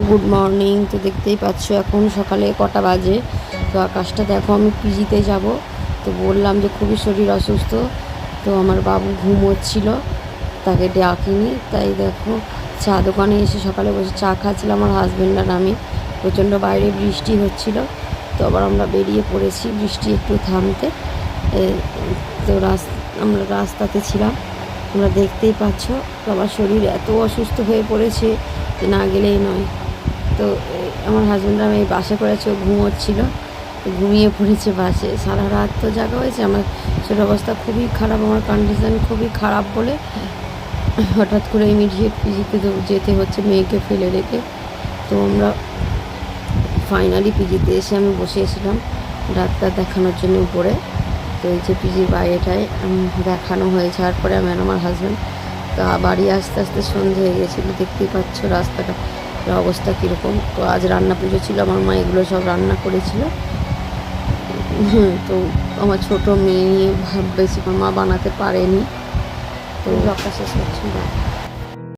Good morning তো দেখতেই পাচ্ছ এখন সকালে কটা বাজে। তো আকাশটা দেখো, আমি পিজিতে যাব। তো বললাম যে খুবই শরীর অসুস্থ, তো আমার বাবু ঘুমোচ্ছিল, তাকে ডাকিনি। তাই দেখো, চা দোকানে এসে সকালে বসে চা খাচ্ছিলাম, আমার হাজব্যান্ড আর আমি। প্রচণ্ড বাইরে বৃষ্টি হচ্ছিল, তো আবার আমরা বেরিয়ে পড়েছি বৃষ্টি একটু থামতে। তো রাস, আমরা রাস্তাতে ছিলাম, তোমরা দেখতেই পাচ্ছ। তো আমার শরীর এত অসুস্থ হয়ে পড়েছে যে না গেলেই নয়। তো আমার হাজব্যান্ড আমি বাসে করেছে ও ঘুমোচ্ছিল। ঘুমিয়ে পড়েছে বাসে। সারা রাত তো জাগা হয়েছে। আমার শরীর অবস্থা খুবই খারাপ। আমার কন্ডিশন খুবই খারাপ বলে হঠাৎ করে ইমিডিয়েট পিজিতে যেতে হচ্ছে মেয়েকে ফেলে রেখে। তো আমরা ফাইনালি পিজিতে এসে আমি বসেছিলাম ডাক্তার দেখানোর জন্য উপরে। তো এই যে পিজির বাইরেটায় দেখানো হয়ে যাওয়ার পরে আমি আমার হাজব্যান্ড তা বাড়ি আস্তে আস্তে সন্ধে হয়ে গেছিল। দেখতেই পাচ্ছ রাস্তাটা অবস্থা কীরকম? তো আজ রান্না পুজো ছিল আমার মা এগুলো সব রান্না করেছিল। তো আমার ছোটো মেয়ে নিয়ে বেশি মা বানাতে পারেনি। তো ব্লগটা শেষ করছি। Bye.